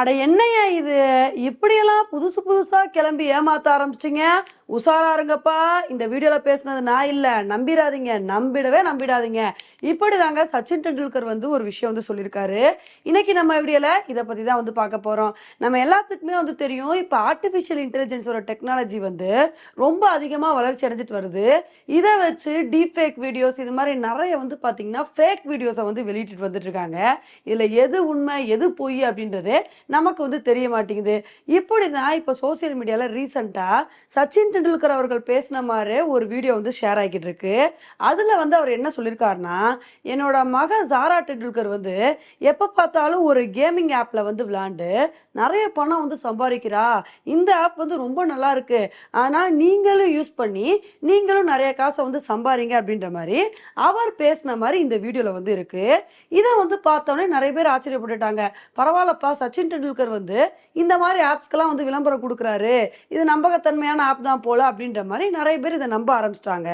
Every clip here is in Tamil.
அட என்னையா இது? இப்படியெல்லாம் புதுசு புதுசா கிளம்பி ஏமாத்த ஆரம்பிச்சிட்டீங்க? உஷாரா இருங்கப்பா. இந்த வீடியோல பேசுனது நான் இல்ல. நம்பிடாதீங்க. நம்பிடவே நம்பிடாதீங்க. இப்படிதாங்க சச்சின் டெண்டுல்கர் வந்து ஒரு விஷயம் வந்து சொல்லியிருக்காரு. இன்னைக்கு நம்ம வீடியோல இதை பத்தி தான் வந்து பார்க்க போறோம். நம்ம எல்லாத்துக்குமே வந்து தெரியும் இப்போ ஆர்டிஃபிஷியல் இன்டெலிஜென்ஸோட டெக்னாலஜி வந்து ரொம்ப அதிகமா வளர்ச்சி அடைஞ்சிட்டு வருது. இதை வச்சு டீப் ஃபேக் வீடியோஸ் இது மாதிரி நிறைய வந்து பாத்தீங்கன்னா ஃபேக் வீடியோஸை வந்து வெளியிட்டு வந்துட்டு இருக்காங்க. இதுல எது உண்மை எது பொய் அப்படின்றது நமக்கு வந்து தெரிய மாட்டேங்குது. இப்படி தான் இப்போ சோசியல் மீடியாவில் ரீசெண்டாக சச்சின் டெண்டுல்கர் அவர்கள் பேசின மாதிரி ஒரு வீடியோ வந்து ஷேர் ஆகிட்டு இருக்கு. அதில் வந்து அவர் என்ன சொல்லியிருக்காருன்னா என்னோட மக ஜாரா டெண்டுல்கர் வந்து எப்போ பார்த்தாலும் ஒரு கேமிங் ஆப்பில் வந்து விளாண்டு நிறைய பணம் வந்து சம்பாதிக்கிறா. இந்த ஆப் வந்து ரொம்ப நல்லா இருக்கு. அதனால் நீங்களும் யூஸ் பண்ணி நீங்களும் நிறைய காசை வந்து சம்பாதிங்க அப்படின்ற மாதிரி அவர் பேசின மாதிரி இந்த வீடியோவில் வந்து இருக்கு. இதை வந்து பார்த்தோன்னே நிறைய பேர் ஆச்சரியப்பட்டுட்டாங்க. பரவாயில்லப்பா சச்சின் டெண்டுல்கர் வந்து இந்த மாதிரி ஆப்ஸ்க்கெல்லாம் வந்து விளம்பரம் கொடுக்குறாரு. இது நம்பகத்தன்மையான ஆப் தான் போல அப்படின்ற மாதிரி நிறைய பேர் இதை நம்ப ஆரம்பிச்சிட்டாங்க.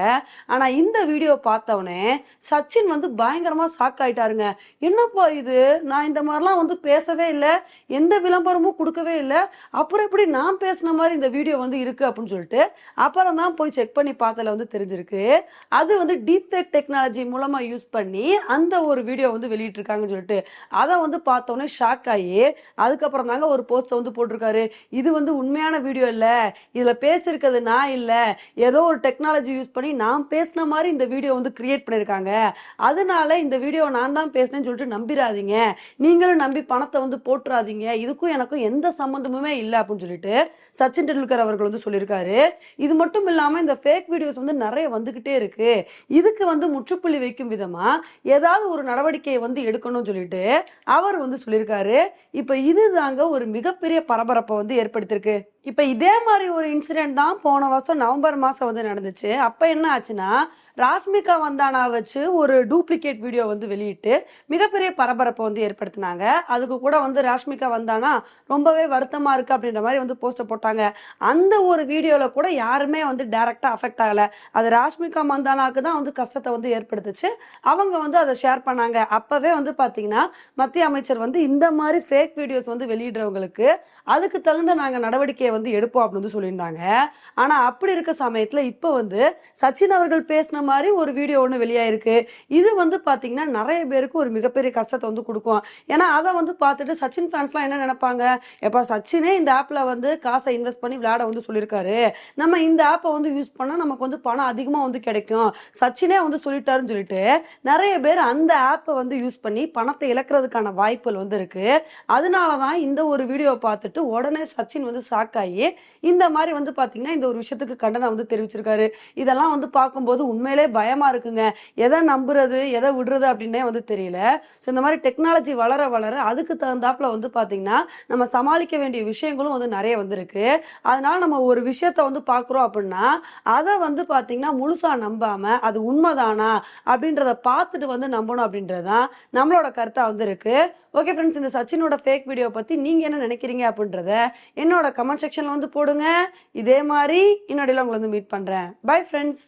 ஆனால் இந்த வீடியோ பார்த்தவொடனே சச்சின் வந்து பயங்கரமாக ஷாக் ஆயிட்டாருங்க. என்னப்பா இது? நான் இந்த மாதிரிலாம் வந்து பேசவே இல்லை. எந்த விளம்பரமும் கொடுக்கவே இல்லை. அப்புறம் எப்படி நான் பேசின மாதிரி இந்த வீடியோ வந்து இருக்கு அப்படின்னு சொல்லிட்டு அப்புறம் தான் போய் செக் பண்ணி பார்த்ததுல வந்து தெரிஞ்சிருக்கு. அது வந்து டீப் டெக்னாலஜி மூலமாக யூஸ் பண்ணி அந்த ஒரு வீடியோ வந்து வெளியிட்டிருக்காங்கன்னு சொல்லிட்டு அதை வந்து பார்த்தோன்னே ஷாக் ஆகி அதுக்கப்புறம் தாங்க ஒரு போஸ்ட்டை வந்து போட்டிருக்காரு. இது வந்து உண்மையான வீடியோ இல்லை. இதில் பேசியிருக்கிறது நான் இல்லை. ஏதோ ஒரு டெக்னாலஜி யூஸ் பண்ணி நான் பேசின மாதிரி இந்த வீடியோ வந்து கிரியேட் பண்ணியிருக்காங்க. அதனால இந்த வீடியோ நான் தான் பேசினேன்னு சொல்லிட்டு நம்பிடாதீங்க நீங்களும் நம்பி பணத்தை வந்து போட்டுறாதீங்க. இதுக்கும் எனக்கும் எந்த சம்மந்தமுமே இல்லை அப்படின்னு சொல்லிட்டு சச்சின் டெண்டுல்கர் அவர்கள் வந்து சொல்லியிருக்காரு. இது மட்டும் இல்லாமல் இந்த ஃபேக் வீடியோஸ் வந்து நிறைய வந்துக்கிட்டே இருக்கு. இதுக்கு வந்து முற்றுப்புள்ளி வைக்கும் விதமாக ஏதாவது ஒரு நடவடிக்கையை வந்து எடுக்கணும்னு சொல்லிட்டு அவர் வந்து சொல்லியிருக்காரு. இப்போ இது இதுதாங்க ஒரு மிகப்பெரிய பரபரப்பை வந்து ஏற்படுத்தியிருக்கு? இப்போ இதே மாதிரி ஒரு இன்சிடென்ட் தான் போன வருஷம் நவம்பர் மாதம் வந்து நடந்துச்சு. அப்போ என்ன ஆச்சுன்னா ராஷ்மிகா வந்தானா வச்சு ஒரு டூப்ளிகேட் வீடியோ வந்து வெளியிட்டு மிகப்பெரிய பரபரப்பை வந்து ஏற்படுத்தினாங்க. அதுக்கு கூட வந்து ராஷ்மிகா வந்தானா ரொம்பவே வருத்தமாக இருக்குது அப்படின்ற மாதிரி வந்து போஸ்ட்டை போட்டாங்க. அந்த ஒரு வீடியோவில் கூட யாருமே வந்து டேரெக்டாக அஃபெக்ட் ஆகலை. அது ராஷ்மிகா மந்தானாவுக்கு தான் வந்து கஷ்டத்தை வந்து ஏற்படுத்துச்சு. அவங்க வந்து அதை ஷேர் பண்ணாங்க. அப்போவே வந்து பார்த்தீங்கன்னா மத்திய அமைச்சர் வந்து இந்த மாதிரி ஃபேக் வீடியோஸ் வந்து வெளியிடுறவங்களுக்கு அதுக்கு தகுந்த நாங்கள் நடவடிக்கையை வந்து எடுப்போம் அப்படின்னு வந்து சொல்லியிருந்தாங்க. ஆனால் அப்படி இருக்க சமயத்தில் இப்போ வந்து சச்சின் அவர்கள் பேசின மாதிரி ஒரு வீடியோ ஒன்று வெளியாயிருக்கு. இது வந்து பார்த்தீங்கன்னா நிறைய பேருக்கு ஒரு மிகப்பெரிய கஷ்டத்தை வந்து கொடுக்கும். ஏன்னா அதை வந்து பார்த்துட்டு சச்சின் ஃபேன்ஸ்லாம் என்ன நினைப்பாங்க? எப்போ சச்சினே இந்த ஆப்பில் வந்து காசை இன்வெஸ்ட் பண்ணி விளையாட வந்து சொல்லியிருக்காரு. நம்ம இந்த ஆப்பை வந்து யூஸ் பண்ணால் நமக்கு வந்து பணம் அதிகமாக வந்து கிடைக்கும். சச்சினே வந்து சொல்லிட்டாருன்னு சொல்லிட்டு நிறைய பேர் அந்த ஆப்பை வந்து யூஸ் பண்ணி பணத்தை இழக்கிறதுக்கான வாய்ப்புகள் வந்து இருக்கு. அதனால தான் இந்த ஒரு வீடியோ பார்த்துட்டு உடனே சச்சின் வந்து ஷாக் ஆகி இந்த மாதிரி வந்து பார்த்தீங்கன்னா இந்த ஒரு விஷயத்துக்கு கண்டனம் வந்து தெரிவிச்சிருக்காரு. இதெல்லாம் வந்து பார்க்கும்போது உண்மையிலே பயமா இருக்குங்க. எதை நம்புறது எதை விடுறது அப்படின்னே வந்து தெரியல. ஸோ இந்த மாதிரி டெக்னாலஜி வளர வளர அதுக்கு தகுந்தாப்புல வந்து பார்த்தீங்கன்னா நம்ம சமாளிக்க வேண்டிய விஷயங்களும் வந்து நிறைய வந்திருக்கு. அதனால நம்ம ஒரு விஷயத்த வந்து பார்க்குறோம் அப்படின்னா அதை வந்து பார்த்தீங்கன்னா முழுசா நம்பாம அது உண்மைதானா அப்படின்றத பார்த்துட்டு வந்து நம்பணும் அப்படின்றது தான் நம்மளோட கருத்தா வந்து இருக்கு. ஓகே ஃப்ரெண்ட்ஸ் இந்த சச்சினோட ஃபேக் வீடியோ பத்தி நீங்க என்ன நினைக்கிறீங்க அப்படின்றத என்னோட கமெண்ட் செக்ஷன்ல வந்து போடுங்க. இதே மாதிரி இன்னொடையில் உங்களை வந்து மீட் பண்றேன். Bye friends